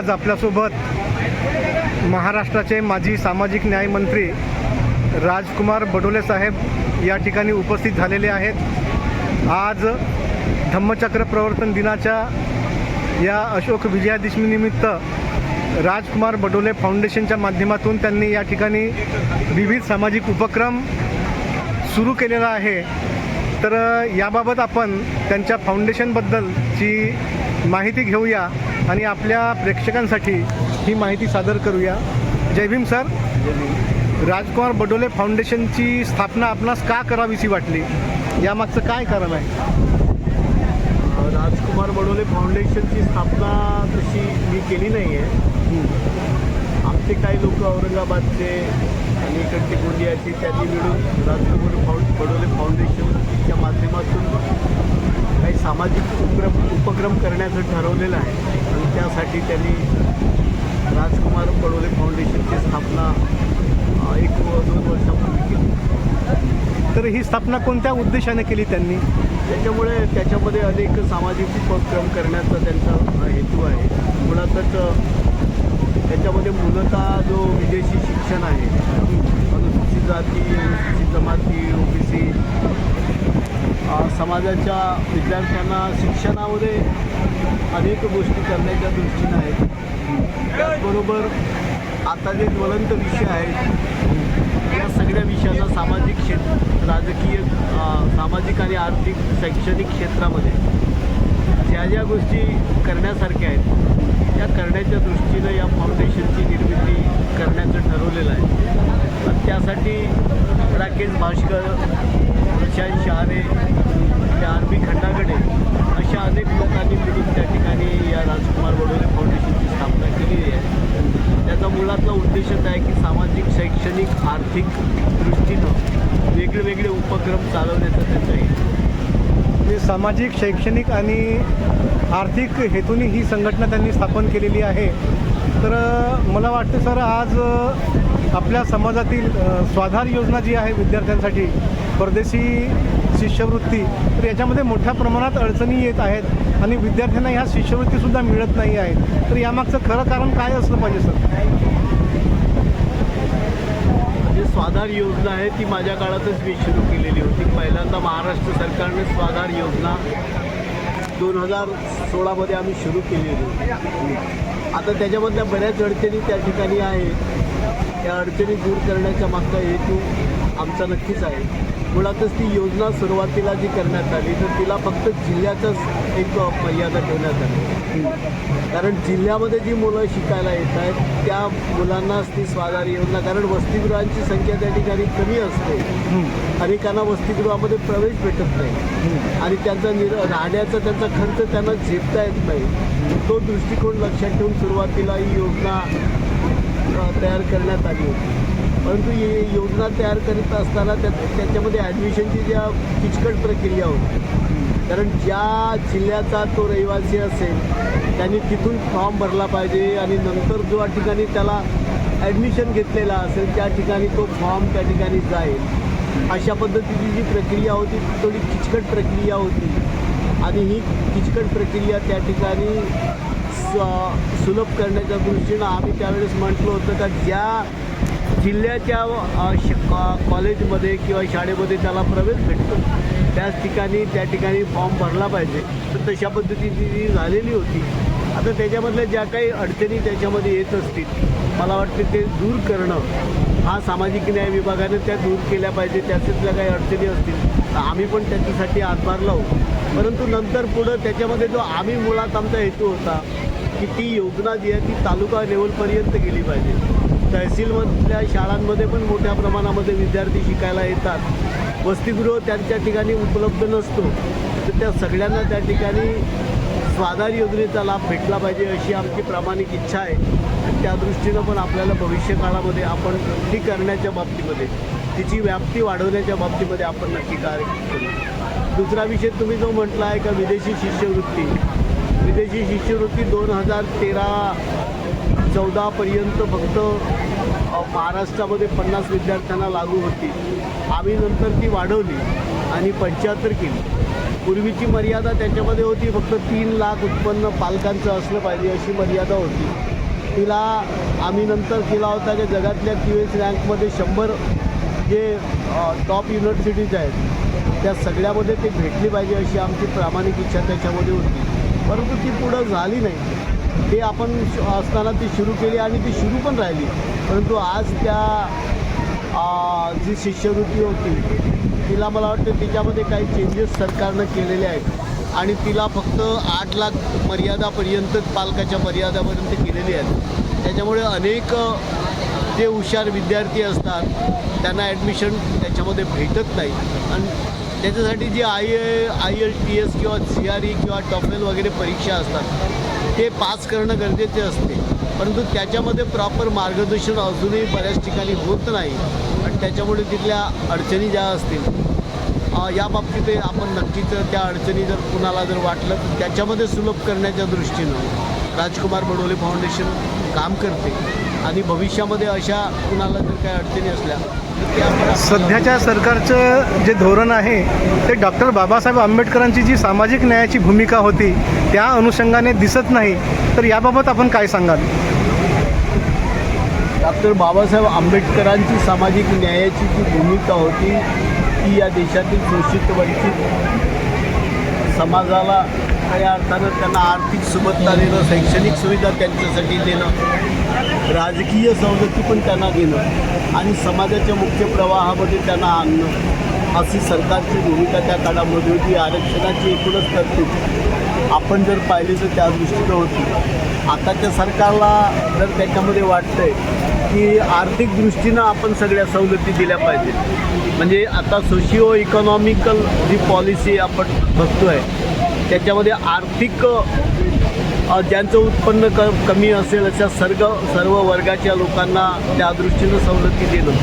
आज आपल्यासोबत महाराष्ट्राचे माजी सामाजिक न्याय मंत्री राजकुमार बडोले साहेब या ठिकाणी उपस्थित झालेले आहेत. आज धम्मचक्र प्रवर्तन दिनाच्या या अशोक विजयादशमीनिमित्त राजकुमार बडोले फाउंडेशनच्या माध्यमातून त्यांनी या ठिकाणी विविध सामाजिक उपक्रम सुरू केलेला आहे. तर याबाबत आपण त्यांच्या फाउंडेशनबद्दलची माहिती घेऊया आणि आपल्या प्रेक्षकांसाठी ही माहिती सादर करूया. जय भीम सर. राजकुमार बडोले फाउंडेशनची स्थापना आपणास का करावीशी वाटली? यामागचं काय कारण आहे? राजकुमार बडोले फाउंडेशनची स्थापना तशी मी केली नाही आहे आमचे काही लोक औरंगाबादचे आणि इकडचे गोंदियाचे त्यांनी मिळून राजकुमार फाउंड बडोले फाउंडेशनच्या माध्यमातून सामाजिक उपक्रम उपक्रम करण्याचं ठरवलेलं आहे. आणि त्यासाठी त्यांनी राजकुमार बडोले फाउंडेशनची स्थापना एक दोन वर्षापूर्वी केली. तर ही स्थापना कोणत्या उद्देशाने केली त्यांनी? त्याच्यामुळे त्याच्यामध्ये अनेक सामाजिक उपक्रम करण्याचा त्यांचा हेतू आहे. मुळातच त्याच्यामध्ये मूलतः जो विदेशी शिक्षण आहे अनुसूचित जाती अनुसूचित जमाती ओ बी सी समाजाच्या विद्यार्थ्यांना शिक्षणामध्ये अनेक गोष्टी करण्याच्या दृष्टीनं आहेत. त्याचबरोबर आता जे ज्वलंत विषय आहेत या सगळ्या विषयांना सामाजिक क्षेत्र राजकीय सामाजिक आणि आर्थिक शैक्षणिक क्षेत्रामध्ये ज्या ज्या गोष्टी करण्यासारख्या आहेत त्या करण्याच्या दृष्टीनं या फाउंडेशनची निर्मिती करण्याचं ठरवलेलं आहे. त्यासाठी राकेश भाष्कर प्रशांत शहारे त्या आरबी खंडागडे अशा अनेक लोकांनी मिळून त्या ठिकाणी या राजकुमार बडोले फाउंडेशनची स्थापना केलेली आहे. त्याचा मुळातला उद्देशच आहे की सामाजिक शैक्षणिक आर्थिक दृष्टीनं वेगळे वेगळे उपक्रम चालवण्याचा त्यांचा हेतू ते म्हणजे सामाजिक शैक्षणिक आणि आर्थिक हेतूने ही संघटना त्यांनी स्थापन केलेली आहे. तर मला वाटतं सर आज आपल्या समाजातील स्वाधार योजना जी आहे विद्यार्थ्यांसाठी परदेशी शिष्यवृत्ती तर याच्यामध्ये मोठ्या प्रमाणात अडचणी येत आहेत आणि विद्यार्थ्यांना ह्या शिष्यवृत्तीसुद्धा मिळत नाही आहे तर यामागचं खरं कारण काय असलं पाहिजे सर? जी स्वाधार योजना आहे ती माझ्या काळातच मी सुरू केलेली होती. पहिल्यांदा महाराष्ट्र सरकारने स्वाधार योजना दोन हजार सोळामध्ये आम्ही सुरू केलेली होती. आता त्याच्यामधल्या बऱ्याच अडचणी त्या ठिकाणी आहेत. त्या अडचणी दूर करण्याच्या मागचा हेतू आमचा नक्कीच आहे. मुळातच ती योजना सुरुवातीला जी करण्यात आली तर तिला फक्त जिल्ह्याचाच एक मर्यादा ठेवण्यात आली. कारण जिल्ह्यामध्ये जी मुलं शिकायला येत आहेत त्या मुलांनाच ती स्वाधार योजना कारण वसतिगृहांची संख्या त्या ठिकाणी कमी असते. अनेकांना वसतिगृहामध्ये प्रवेश भेटत नाही. आणि त्यांचा निर राहण्याचा त्यांचा खर्च त्यांना झेपता येत नाही. तो दृष्टिकोन लक्षात ठेवून सुरुवातीला ही योजना तयार करण्यात आली होती. परंतु ही योजना तयार करीत असताना त्या त्याच्यामध्ये ॲडमिशनची ज्या किचकट प्रक्रिया होती कारण ज्या जिल्ह्याचा तो रहिवासी असेल त्यांनी तिथून फॉर्म भरला पाहिजे आणि नंतर जो ठिकाणी त्याला ॲडमिशन घेतलेला असेल त्या ठिकाणी तो फॉर्म त्या ठिकाणी जाईल. अशा पद्धतीची जी प्रक्रिया होती ती थोडी किचकट प्रक्रिया होती. आणि ही किचकट प्रक्रिया त्या ठिकाणी सुलभ करण्याच्या दृष्टीनं आम्ही त्यावेळेस म्हटलं होतं का ज्या जिल्ह्याच्या श कॉ- कॉलेजमध्ये किंवा शाळेमध्ये त्याला प्रवेश भेटतो. त्याच ठिकाणी त्या ठिकाणी फॉर्म भरला पाहिजे. तर तशा पद्धतीची जी झालेली होती आता त्याच्यामधल्या ज्या काही अडचणी त्याच्यामध्ये येत असतील मला वाटतं ते दूर करणं हा सामाजिक न्याय विभागाने त्या दूर केल्या पाहिजे त्याच्यातल्या काही अडचणी असतील तर आम्ही पण त्याच्यासाठी हातभार लावू. परंतु नंतर पुढं त्याच्यामध्ये जो आम्ही मुळात आमचा हेतू होता की ती योजना जी आहे ती तालुका लेवलपर्यंत गेली पाहिजे. तहसीलमधल्या शाळांमध्ये पण मोठ्या प्रमाणामध्ये विद्यार्थी शिकायला येतात. वसतिगृह त्यांच्या ठिकाणी उपलब्ध नसतो. तर त्या सगळ्यांना त्या ठिकाणी स्वाधार योजनेचा लाभ भेटला पाहिजे अशी आमची प्रामाणिक इच्छा आहे. आणि त्या दृष्टीनं पण आपल्याला भविष्य काळामध्ये आपण ती करण्याच्या बाबतीमध्ये तिची व्याप्ती वाढवण्याच्या बाबतीमध्ये आपण नक्की कार्य करू. दुसरा विषय तुम्ही जो म्हटला आहे का विदेशी शिष्यवृत्ती. विदेशी शिष्यवृत्ती दोन हजार तेरा चौदापर्यंत फक्त महाराष्ट्रामध्ये पन्नास विद्यार्थ्यांना लागू होती. आम्ही नंतर ती वाढवली आणि पंच्याहत्तर केली. पूर्वीची मर्यादा त्याच्यामध्ये होती फक्त तीन लाख उत्पन्न पालकांचं असलं पाहिजे अशी मर्यादा होती. तिला आम्ही नंतर केला होता की जगातल्या क्यू एस रँकमध्ये शंभर जे टॉप युनिव्हर्सिटीज आहेत त्या सगळ्यामध्ये ते भेटली पाहिजे अशी आमची प्रामाणिक इच्छा त्याच्यामध्ये होती. परंतु ती पुढं झाली नाही. ते आपण श- असताना ती सुरू केली आणि ती सुरू पण राहिली. परंतु आज त्या जी शिष्यवृत्ती होती तिला मला वाटतं तिच्यामध्ये काही चेंजेस सरकारनं केलेले आहेत. आणि तिला फक्त आठ लाख मर्यादापर्यंत पालकाच्या मर्यादापर्यंत केलेली आहेत. त्याच्यामुळे अनेक जे हुशार विद्यार्थी असतात त्यांना ॲडमिशन त्याच्यामध्ये भेटत नाही. आणि त्याच्यासाठी जी I I L T S किंवा सी आर ई किंवा टॉफेल वगैरे परीक्षा असतात ते पास करणं गरजेचे असते. परंतु त्याच्यामध्ये प्रॉपर मार्गदर्शन अजूनही बऱ्याच ठिकाणी होत नाही आणि त्याच्यामुळे तिथल्या अडचणी ज्या असतील अ, या बाबतीत आपण नक्कीच त्या अडचणी जर कुणाला जर वाटलं तर त्याच्यामध्ये सुलभ करण्याच्या दृष्टीनं राजकुमार बडोले फाउंडेशन काम करते. आणि भविष्यामध्ये अशा कुणाला जर काही अडचणी असल्या सध्याच्या सरकारचं जे धोरण आहे ते डॉक्टर बाबासाहेब आंबेडकरांची जी सामाजिक न्यायाची भूमिका होती त्या अनुषंगाने दिसत नाही. तर याबाबत आपण काय सांगाल? डॉक्टर बाबासाहेब आंबेडकरांची सामाजिक न्यायाची जी भूमिका होती ती या देशातील शोषित वंचित समाजाला खऱ्या अर्थानं त्यांना आर्थिक सुबत्ता देणं शैक्षणिक सुविधा त्यांच्यासाठी देणं राजकीय सवलती पण त्यांना देणं आणि समाजाच्या मुख्य प्रवाहामध्ये त्यांना आणणं अशी सरकारची भूमिका त्या काळामध्ये होती. आरक्षणाची एकूणच तरतूद आपण जर पाहिले तर त्या दृष्टीनं होती. आताच्या सरकारला जर त्याच्यामध्ये वाटतंय की आर्थिक दृष्टीनं आपण सगळ्या सवलती दिल्या पाहिजेत. म्हणजे आता सोशिओ इकॉनॉमिकल जी पॉलिसी आपण बघतोय त्याच्यामध्ये आर्थिक ज्यांचं उत्पन्न क कमी असेल अशा सर्व सर्व वर्गाच्या लोकांना त्या दृष्टीनं सवलती देणं.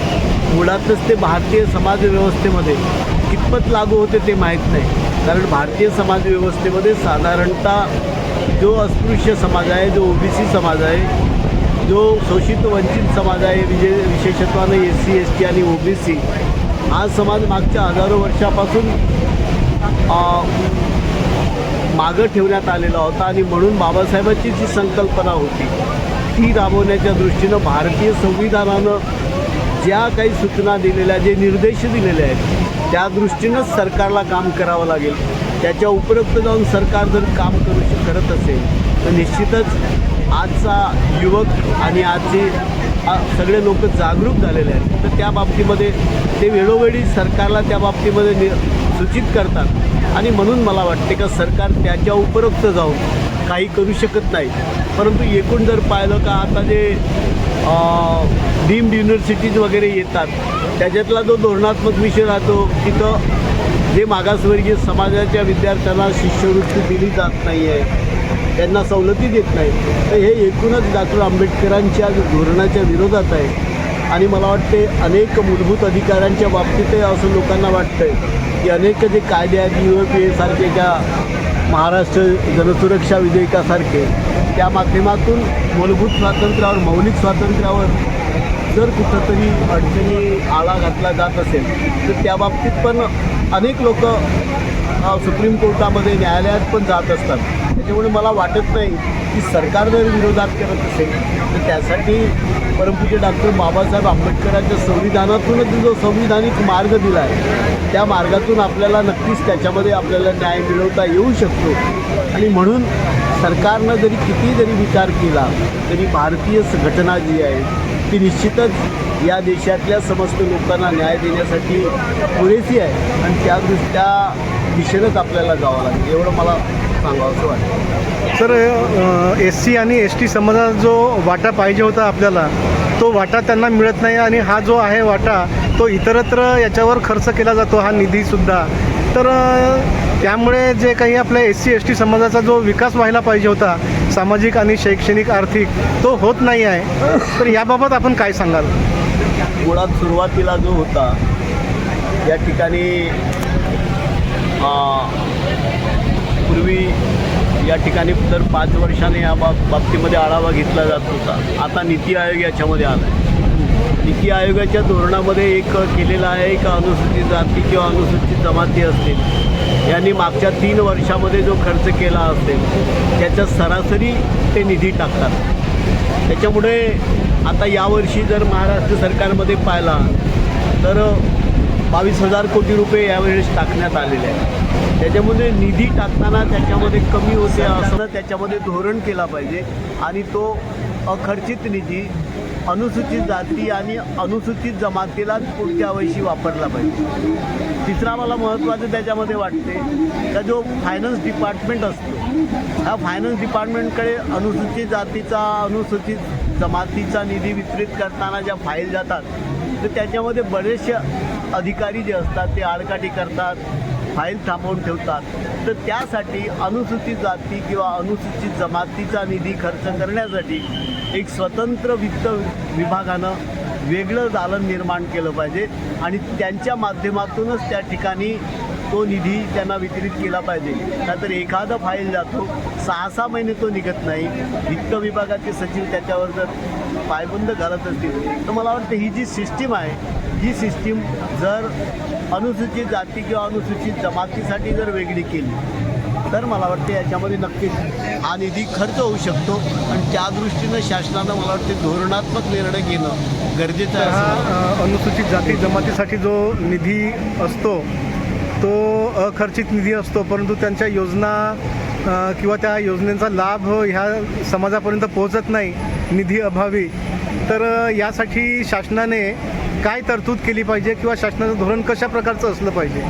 मुळातच ते भारतीय समाजव्यवस्थेमध्ये कितपत लागू होते ते माहीत नाही. कारण भारतीय समाजव्यवस्थेमध्ये साधारणतः जो अस्पृश्य समाज आहे जो ओबीसी समाज आहे जो शोषित वंचित समाज आहे विजे विशेषत्वानं एस सी एस टी आणि ओ बी सी हा समाज मागच्या हजारो वर्षापासून मागं ठेवण्यात आलेला होता आणि म्हणून बाबासाहेबांची जी संकल्पना होती ती राबवण्याच्या दृष्टीनं भारतीय संविधानानं ज्या काही सूचना दिलेल्या जे निर्देश दिलेले आहेत त्या दृष्टीनंच सरकारला काम करावं लागेल. त्याच्या उपरोक्त जाऊन सरकार जर काम करू करत असेल तर निश्चितच आजचा युवक आणि आजचे सगळे लोक जागरूक झालेले आहेत. तर त्या बाबतीमध्ये ते वेळोवेळी सरकारला त्या बाबतीमध्ये नि सूचित करतात. आणि म्हणून मला वाटते का सरकार त्याच्या उपरोक्त जाऊन काही करू शकत नाही. परंतु एकूण जर पाहिलं का आता जे डीम्ड युनिव्हर्सिटीज वगैरे येतात त्याच्यातला जो धोरणात्मक विषय राहतो तिथं जे मागासवर्गीय समाजाच्या विद्यार्थ्यांना शिष्यवृत्ती दिली जात नाही आहे त्यांना सवलती देत नाही तर हे एकूणच डॉक्टर आंबेडकरांच्या धोरणाच्या विरोधात आहे. आणि मला वाटते अनेक मूलभूत अधिकारांच्या बाबतीतही असं लोकांना वाटतंय की अनेक जे कायदे आहेत यू ए पी एसारखे ज्या महाराष्ट्र जनसुरक्षा विधेयकासारखे त्या माध्यमातून मूलभूत स्वातंत्र्यावर मौलिक स्वातंत्र्यावर जर कुठंतरी अडचणी आळा घातला जात असेल तर त्या बाबतीत पण अनेक लोक सुप्रीम कोर्टामध्ये न्यायालयात पण जात असतात. त्याच्यामुळे मला वाटत नाही की सरकार जर विरोधात करत असेल तर त्यासाठी परमपूज्य डॉक्टर बाबासाहेब आंबेडकरांच्या संविधानातूनच जो संविधानिक मार्ग दिला आहे त्या मार्गातून आपल्याला नक्कीच त्याच्यामध्ये आपल्याला न्याय मिळवता येऊ शकतो. आणि म्हणून सरकारनं जरी किती जरी विचार केला तरी भारतीय घटना जी आहे ती निश्चितच या देशातल्या समस्त लोकांना न्याय देण्यासाठी पुरेशी आहे. आणि त्या दृष्ट्या दिशेनंच आपल्याला जावं लागेल एवढं मला सांगावंसं वाटतं. सर एस सी आणि एस टी समाजाचा जो वाटा पाहिजे होता आपल्याला तो वाटा त्यांना मिळत नाही आणि हा जो आहे वाटा तो इतरत्र याच्यावर खर्च केला जातो हा निधीसुद्धा. तर त्यामुळे जे काही आपल्या एस सी एस टी समाजाचा जो विकास व्हायला पाहिजे होता सामाजिक आणि शैक्षणिक आर्थिक तो होत नाही आहे. तर याबाबत आपण काय सांगाल? मुळात सुरुवातीला जो होता या ठिकाणी पूर्वी या ठिकाणी दर पाच वर्षाने या बाब बाबतीमध्ये आढावा घेतला जात होता. आता नीती आयोग याच्यामध्ये आला आहे नीती आयोगाच्या धोरणामध्ये एक केलेलं आहे का अनुसूचित जाती किंवा अनुसूचित जमाती असतील यांनी मागच्या तीन वर्षामध्ये जो खर्च केला असेल त्याच्या सरासरी ते निधी टाकतात. त्याच्यामुळे आता यावर्षी जर महाराष्ट्र सरकारमध्ये पाहिला तर बावीस हजार कोटी रुपये यावेळेस टाकण्यात आलेले आहे त्याच्यामध्ये निधी टाकताना त्याच्यामध्ये कमी होते असं त्याच्यामध्ये धोरण केला पाहिजे. आणि तो अखर्चित निधी अनुसूचित जाती आणि अनुसूचित जमातीला पुढच्या वर्षी वापरला पाहिजे. तिसरा मला महत्त्वाचं त्याच्यामध्ये वाटते का जो फायनान्स डिपार्टमेंट असतो ह्या फायनान्स डिपार्टमेंटकडे अनुसूचित जातीचा अनुसूचित जमातीचा निधी वितरित करताना ज्या फाईल जातात तर त्याच्यामध्ये बरेचशा अधिकारी जे असतात ते आडकाठी करतात फाईल थांबवून ठेवतात. तर त्यासाठी अनुसूचित जाती किंवा अनुसूचित जमातीचा निधी खर्च करण्यासाठी एक स्वतंत्र वित्त विभागानं वेगळं दालन निर्माण केलं पाहिजे आणि त्यांच्या माध्यमातूनच त्या ठिकाणी तो निधी त्यांना वितरित केला पाहिजे. नाहीतर एखादा फाईल जातो सहा सहा महिने तो निघत नाही. वित्त विभागाचे सचिव त्याच्यावर जर पायबंद घालत असतील तर मला वाटतं ही जी सिस्टीम आहे ही सिस्टीम जर अनुसूचित जाती किंवा अनुसूचित जमातीसाठी जर वेगळी केली तर मला वाटते याच्यामध्ये नक्कीच हा निधी खर्च होऊ शकतो. आणि त्या दृष्टीनं शासनानं मला वाटते धोरणात्मक निर्णय घेणं गरजेचं आहे हा अनुसूचित जाती जमातीसाठी जो निधी असतो तो अखर्चित निधी असतो. परंतु त्यांच्या योजना किंवा त्या योजनेचा लाभ ह्या समाजापर्यंत पोहोचत नाही निधी अभावी. तर यासाठी शासनाने काय तरतूद केली पाहिजे किंवा शासनाचं धोरण कशा प्रकारचं असलं पाहिजे?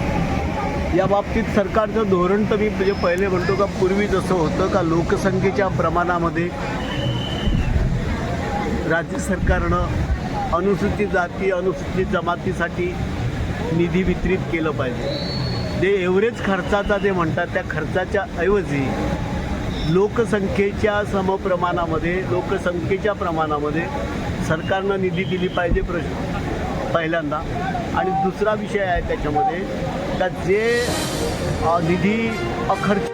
या बाबतीत सरकारचं धोरण तर मी म्हणजे पहिले म्हणतो का पूर्वी जसं होतं का लोकसंख्येच्या प्रमाणामध्ये राज्य सरकारनं अनुसूचित जाती अनुसूचित जमातीसाठी निधी वितरित केलं पाहिजे. जे एव्हरेज खर्चाचा जे म्हणतात त्या खर्चाच्या ऐवजी लोकसंख्येच्या समप्रमाणामध्ये लोकसंख्येच्या प्रमाणामध्ये सरकारनं निधी दिली पाहिजे प्रश्न पहिल्यांदा. आणि दुसरा विषय आहे त्याच्यामध्ये का जे निधी अखर्च